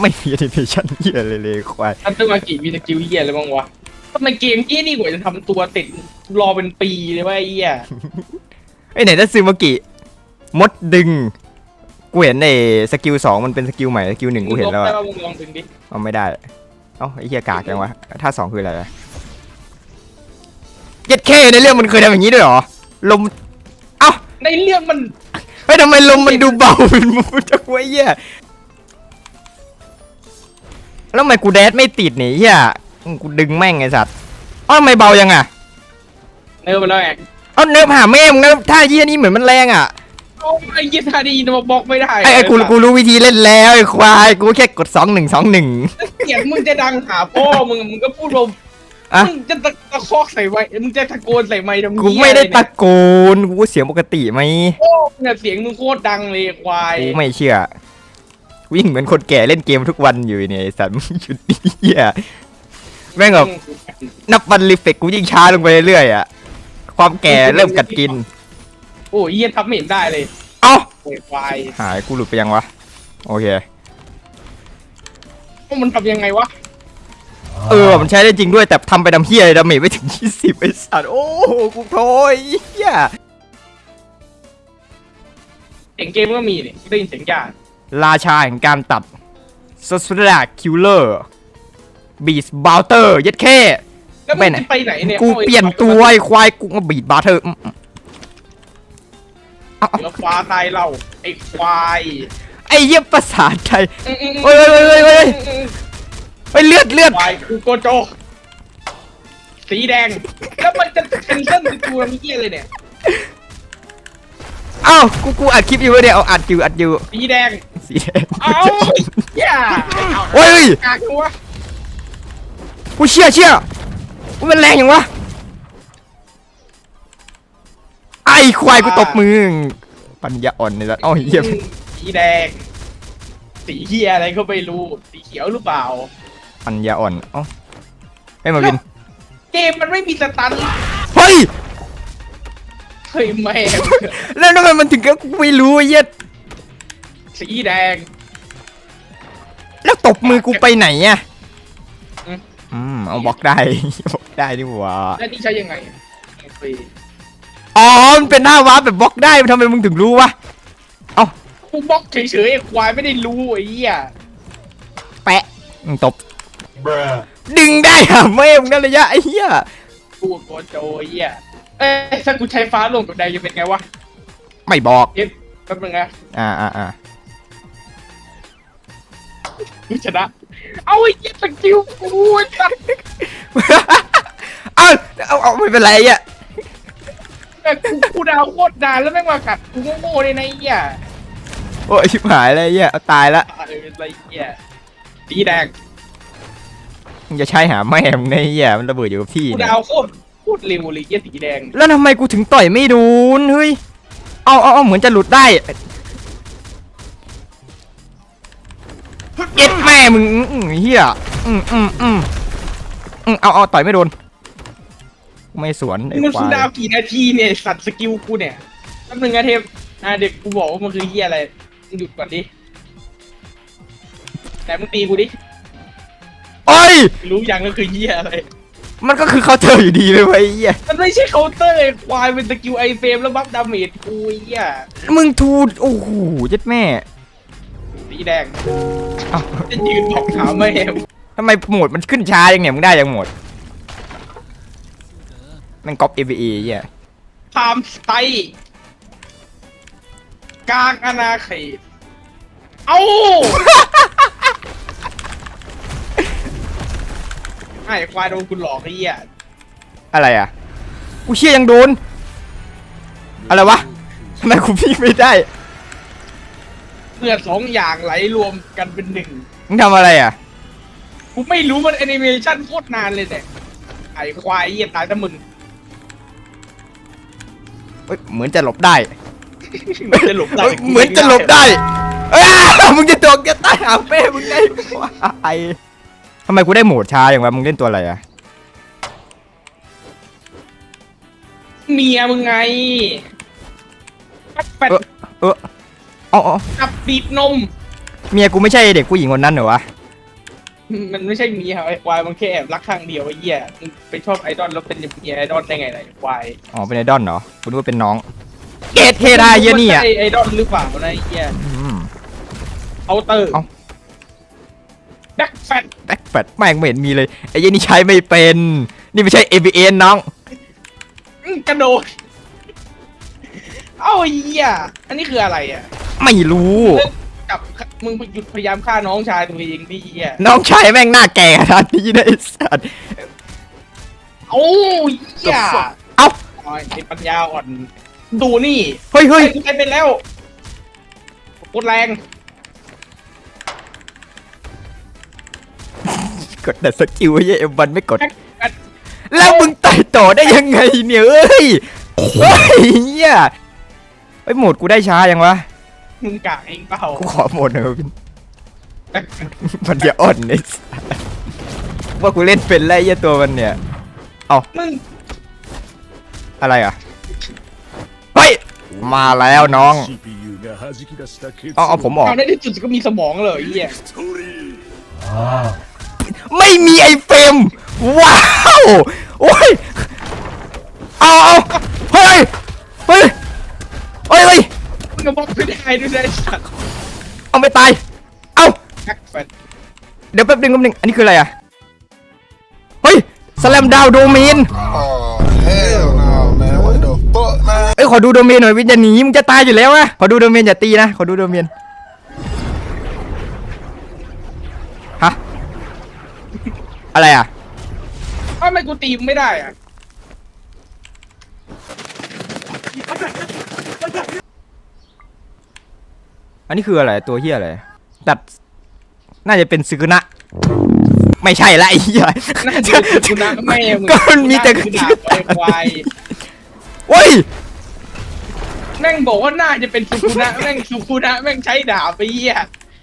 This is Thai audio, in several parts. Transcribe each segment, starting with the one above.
ไม่มีแอนิเมชันเหี้ยเลยเลยควายทันตมากิมีสกิลเหี้ยอะไรบ้างวะทำไมเกมเหี้ยนี่กว่าจะทำตัวติดรอเป็นปีเลยว่าไอ้เหี้ยไอ้ไหนถ้าซึมากิมดดึงกูเห็นไอ้สกิลสองมันเป็นสกิลใหม่สกิลหนึ่งกูเห็นแล้วได้อะป่ะมึงลองดึงดิเอาไม่ได้เอ้าไอ้เหี้ยกากยังวะท่าสองคืออะไรวะเย็ดเคในเรื่องมันเคยทำอย่างนี้ด้วยเหรอลมเอ้าในเรื่องมันเฮ้ยทำไมลมมันดูเบาเป็นมูจังวะไอ้เหี้ย แล้วทำไมกูแดดไม่ติดนี่เหี้ยอืมกูดึงแม่งไอ้สัตว์เอ้าทำไมเบายังอะเนิร์ฟไปแล้วแอกเอ้าเนิบหาแม่มึงนะท่าเหี้ยนี่เหมือนมันแรงอะโอ้ไอ้เหี้ยทาดีมาบล็อกไม่ได้ไอ้ไอ้กูกูรู้วิธีเล่นแล้วไอ้ควายกูแค่กดสองหนึ่งสองหนึ่งเสียงมึงจะดังหาพ่อมึงมึงก็พูดว่าอะมึงจะตะตะคอกใส่ไว้มึงจะตะโกนใส่ไมค์ทำเหี้ยกูไม่ได้อะรตะเนี่ยโกนกูเสียงปกติไหมโอ้เนี่ยเสียงมึงโคตรดังเลยควายกูไม่เชื่อ วิ่งเหมือนคนแก่เล่นเกมทุกวันอยู่เนี่ยไอ้สัตว์มึงหยุดดิเหี้ยแม่งแบบนับวันรีเฟกกูยิ่งช้าลงไปเรื่อยๆอะความแก่เริ่มกัดกิน โอ้ยเหี้ยทำไม่เห็นได้เลยเอ้าโอ้ยควายหายกูหลุดไปยังวะโอเค พวกมันทำยังไงวะเออมันใช้ได้จริงด้วยแต่ทำไปดำเฮียเลยดาเมจไม่ถึง 20 ไอ้สัตว์โอ้โหกูโทยเฮีย เสียงเกมก็มีนี่ได้ยินเสียงยา ราชาแห่งการตัดสสลาคิลเลอร์บีสบาลเตอร์ยัดแค่แล้วมึไปงไหนจะไปไหนเนี่ยกูเปลี่ยนตัวไอ้ควายกูมาบีดบาร์เทอร์เดี๋ยวฟ้าตายเราไอ้ควายไอ้เยี่ยภาษาไทยอืมอืมเฮ้ยเฮ้ยเฮ้ยเฮ้ยอืมไอ้ยเลือดเลือดควายกูโกโจสีแดง แล้วมันจะเป็นเส้นตัวมีเหี้ยเลยเนี่ยเอ้ากูกูอัดคลิปอยู่เว้ยเนี่ยเอาอัดอยู่อัดอยู่สีแดง สีแดงเอาอย่าโอ้ยกากจังวะกูเชี่ยเชี่ยกูมันแรงอย่างวะไอ้ควายกูตบมือปัญญาอ่อนเลยละเอ้าเยี่ยมสีแดง สีเฮียอะไรก็ไม่รู้ สีเขียวหรือเปล่า ปัญญาอ่อนเอ้าเฮ้ยมาวิน เกมมันไม่มีสตันเฮ้ย เฮ้ยแม่งแล้วทำไมมันถึงกับกูไม่รู้ไอ้เหี้ยสีแดง แล้วตบมือกูไปไหนอะอืม อืมเอาบล็อกได้ บล็อกได้นี่หว่าแล้วนี่ใช้ยังไงฟรีอ๋อมันเป็นหน้าวาร์ปแบบบล็อกได้ทำไมมึงถึงรู้วะกูบล็อกเฉยๆไอ้ควายไม่ได้รู้ไอ้เหี้ยแปะอืมตบดึงได้อะแม่มึงนั่นระยะไอ้เหี้ย กูโกโจไอ้เหี้ย เอ้ยถ้ากูใช้ฟ้าลงกับแดงจะเป็นไงวะไม่บอกเอ๊ะแป๊บนึงนะอ่าอ่าอ่ากูชนะเอาไอ้เหี้ยสกิลกูจัดเอาเอาเอาไม่เป็นไรอะแต่กูกูดาวโคตรนานแล้วแม่งมากัดกูโง่ๆเลยนะไอ้เหี้ยโอ้ยชิบหายเลยไอ้เหี้ยเอาตายละเอออะไรเหี้ยสีแดงมึงจะใช้หาแม่มึงในไอ้เหี้ยมันระเบิดอยู่กับที่กูเนี่ยดาวโคตร โคตรเร็วเลยเหี้ยสีแดง แล้วทำไมกูถึงต่อยไม่โดนเฮ้ย เอาเอาเอาเหมือนจะหลุดได้เอ็ดแม่มึงอื้ออื้อเฮียอืมอืมอืมอืมเอาเอาต่อยไม่โดน ไม่สวนไอ้มันควากูยดาวกี่นาทีเนี่ยสัตว์สกิลกูเนี่ยแป๊บนึงนะเทมอะเด็กกูบอกว่ามันคือเหี้ยอะไรมึงหยุดก่อนดิแต่มึงตีกูดิโอ้ย รู้ยังก็คือเหี้ยอะไร มันก็คือเขาเจออยู่ดีเลยเว้ยไอ้เหี้ยมันไม่ใช่เคาน์เตอร์ไอ้ควายเป็นสกิลไอเฟรมแล้วบัฟดาเมจกูไอ้เหี้ยมึงทูโอ้โหเจ็ดแม่สีแดงเอ้าจะยืนบอกถามแม่งทำไมโหมดมันขึ้นช้าอย่างเนี่ยมึงได้ยังโหมดแมันก๊อป AVA เหี้ยไทม์สไตล์กลางอาณาเขตเอ้า ไอ้ควายโดนคุณหลอกไอ้เหี้ยอะไรอะกูเชี่ยยังโดน อะไรวะทำไมกูพี่ไม่ได้เมื่อสองอย่างไหลรวมกันเป็นหนึ่งมึงทำอะไรอะ กูไม่รู้มันแอนิเมชันโคตรนานเลยเนี่ยไอ้ควายเหี้ยตายแต่มึงเฮ้ยเหมือนจะหลบได้เหมือนจะหลบได้เฮ้ยเหมือนจะหลบได้เอ้ยมึงจะตกจะตายหาเป้มึงไงวะไอทำไมกูได้โหมดช้าอย่างวะมึงเล่นตัวอะไรอะเมียมึงไงแปดเออเอออ๋ออ๋อกับบีบนม เมียกูไม่ใช่เด็กผู้หญิงคนนั้นเหรอวะ มันไม่ใช่เมียไอ้ควายมันแค่แอบรักข้างเดียวไอ้เหี้ยมึงไปชอบไอดอลแล้วเป็นเมียไอดอลได้ไงล่ะไอ้ควายอ๋อเป็นไอดอลเหรอกูนึกว่าเป็นน้อง เกตเทได้เหี้ยนี่อะใช่ไอดอลหรือเปล่านะไอ้เหี้ยอืม เอาเตอร์เอ้าแบ็คแฟต แบ็คแฟดแม่งไม่เห็นมีเลยไอ้เหี้ยนี่ใช้ไม่เป็น นี่ไม่ใช่ ABN น้อง อื้อกระโดดเอ้าไอ้เหี้ยอันนี้คืออะไรอะไม่รู้ จับมึงหยุดพยายามฆ่าน้องชายตัวเองดิเหี้ยน้องชายแม่งหน้าแก่ขนาดนี้นะไอ้สัตว์โอ้ยเหี้ยเอ้าอ๋อไอ้ปัญญาอ่อน ดูนี่เฮ้ยเฮ้ย ไอ้กูใช้เป็นแล้วโคตรแรง กดแต่สกิลไอ้เหี้เอ็มวันไม่กด แล้วมึงไต่ต่อได้ยังไงเนี่ยเอ้ยเอ้ยเนี่ยไอ้หมดกูได้ช้ายังวะ มึงกาะเองเปล่ากูขอหมดเน่อยวินมันจะอ่อนไอ้สัว่ากูเล่นเป็นไรไอ้เหี้ตัวมันเนี่ยเมึงอะไรอะไปมาแล้วน้องเอาเอาผมออก เอาได้ที่สุดก็มีสมองเลยเหี้ย ไม่มีไอเฟรมว้าวโอ้ยเอาเอาเฮ้ยเฮ้ยเฮ้ยเฮ้ยมึงก็บล็อกไม่ได้ด้วยนะไอ้สัตว์เอาไม่ตายเอาแบ็คแฟตเดี๋ยวแป๊บนึงแป๊บนึงอันนี้คืออะไรอะเฮ้ยสแลมดาวโดเมน Oh, hell no, man. What the fuck, man? เอ้ยขอดูโดเมนหน่อยวินจะหนีมึงจะตายอยู่แล้วอะขอดูโดเมนอย่าตีนะขอดูโดเมน อะไรอะทำไมกูตีมงไม่ได้อะอันนี้คืออะไรตัวเฮียอะไรตัดน่าจะเป็นซึกุนะ ไม่ใช่ละไอ้เหี้ยน่าจะเป็นกูนะแม่มึงก็มันมีแต่กูด่าไปควายโอ้ยแม่งบอกว่าน่าจะเป็นสุกุนะแม่งสุกุนะแม่งใช้ดาบไปเหี้ย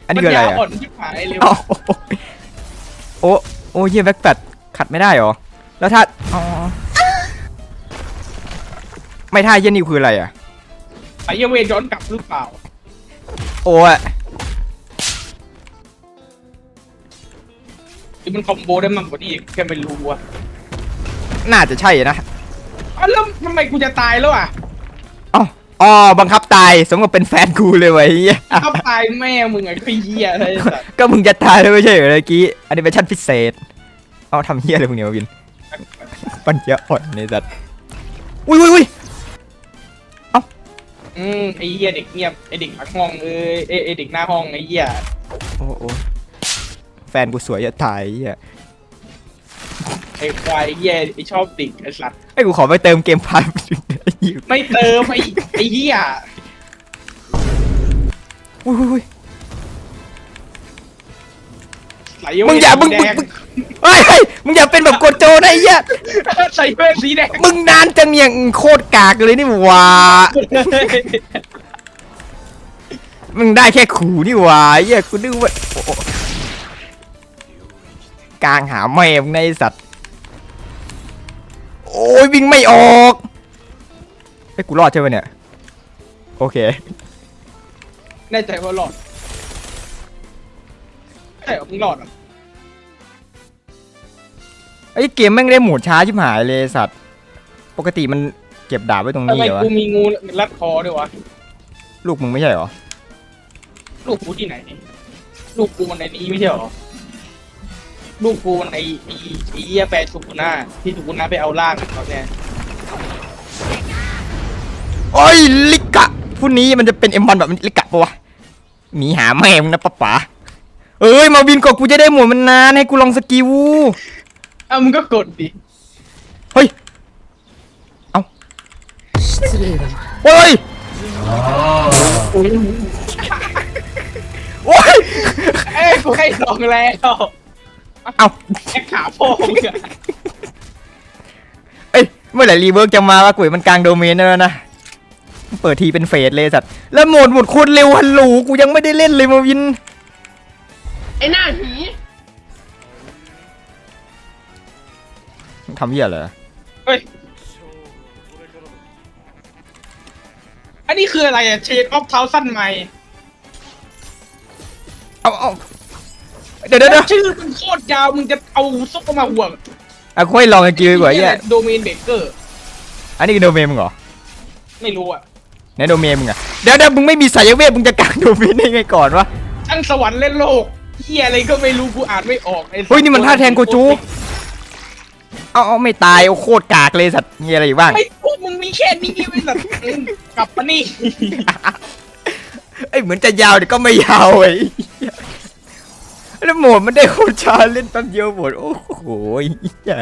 อันนี้คืออะไรปัญญาอะอ่อนชิบหายเลยอ้าวโอ้ โอ้เฮียแบ็คแฟดขัดไม่ได้เหรอ แล้วถ้า อ๋อ ไม่ท่าเฮียนี่คืออะไรอะสายเวทย้อนกลับหรือเปล่า โอ้ยหรือมันคอมโบได้มากกว่านี้อีกแค่ไม่รู้อะน่าจะใช่นะ อ้าวแล้วทำไมกูจะตายแล้วอะ อ๋ออ๋อบังคับตายสมกับเป็นแฟนกูเลยไวะไอ้เหี้ยเขาตายแม่มึงไอ้ขี้เหี้ยอะไรสัตว์ก็มึงจะตายแล้วไม่ใช่เหรอเมื่อกี้อันนี้เป็นชั้นพิเศษ เอาทำเฮียอะไรพวกเนี้ยวะวิน ปัญญาอ่อนในสัตว์อุ้ยอุ้ยอุ้ยอืมไอ้เหี้ยเด็กเงียบไอ้เด็กหลังห้องเอ้ยไอ้ไอ้เด็กหน้าห้องไอ้เหี้ยโอ้โอ้แฟนกูสวยจะตายไอ้เฮียไอ้ควายไอ้เหี้ยไอ้ชอบเด็กไอ้สัตว์ไอ้กูขอไปเติมเกมพาร์ท ไอ้เหี้ยไม่เติมไอ้ไอ้เหี้ยอุ้ยอุ้ยอุ้ยใส่เวทมึงอย่ามึงสีมึงแดงมึงเฮ้ยเฮ้ยมึงอย่าเป็นแบบกดโจนะไอ้เหี้ยใส่เวทสีแดงมึงนานจังเนี่ยโคตรกากเลยนี่หว่ามึงได้แค่ขู่นี่หว่าไอ้เหี้ยกูนึกว่าโอ้โหกลางหาแม่มึงในไอ้สัตว์โอ้ยวิ่งไม่ออก ไอ้ยกูรอดใช่ไหมเนี่ย โอเค แน่ใจว่าหลอดใช่เหรอมึงหลอดเหรอไอ้ยเกมแม่งได้โหมดช้าชิบหายเลยสัตว์ ปกติมันเก็บดาบไว้ตรงทำนี้ไมเหรอวะกูมีงูรัดคอด้วยวะ ลูกมึงไม่ใช่เหรอ ลูกกูที่ไหน ลูกกูมันในนี้ไม่ใช่เหรอ ลูกกูมันไอไอไอเหี้ยแฟนสุกุน่าที่สุกุน่าไปเอาล่างเขาเนี่ย โอ้ยลิกะผู้นี้มันจะเป็นเอ็มวันแบบลิกะปะวะหนีหาแม่มึงนะป๊าป๋าเอ้ยมาวินกดกูจะได้หมดมันนานให้กูลองสกิลอ้าวมึงก็กดดิเฮ้ยเอาโอ้ยโอ้ยเอ้ยกูให้ลองแล้วเอาแค่ขาโป้งอะเอ้ยเมื่อไหร่รีเวิร์กจะมาวะกุยมันกลางโดเมนแล้วนะ เปิดทีเป็นเฟสเลยสัตว์แล้วโหมดหมดโคตรเร็วฮัลโหลกูยังไม่ได้เล่นเลยมาวิน ไอ้หน้าหีทำเหี้ยอะไรเฮ้ย อันนี้คืออะไรอะเชนออฟเท้าสั้นไหมเอาเอาเดี๋ยวเดี๋ยวเดี๋ยวชื่อมันโคตรยาวมึงจะเอาซุปมาห่วงอะค่อยลองกันกินดีกว่าเหี้ยโดเมนเบเกอร์ อันนี้คือโดเมนมึงเหรอ ไม่รู้อะ ไหนโดเมนมึงอะเดี๋ยวเดี๋ยวมึงไม่มีสายเวทมึงจะกางโดเมนได้ไงก่อนวะทั้งสวรรค์และโลกเฮียอะไรก็ไม่รู้กูอ่านไม่ออกไอ้สัตว์เฮ้ยนี่มันท่าแทนโกจูเอาเอาไม่ตายเอาโคตรกากเลยสัตว์มีอะไรอีกบ้างไม่พวกมึงมีแค่นี้ไอ้สัตว์มึงกลับมานี่เอ้ยเหมือนจะยาวแต่ก็ไม่ยาวไอ้เหี้ยแล้วโหมดมันได้โคตรช้าเล่นแป๊บเดียวหมดโอ้โหเหี้ย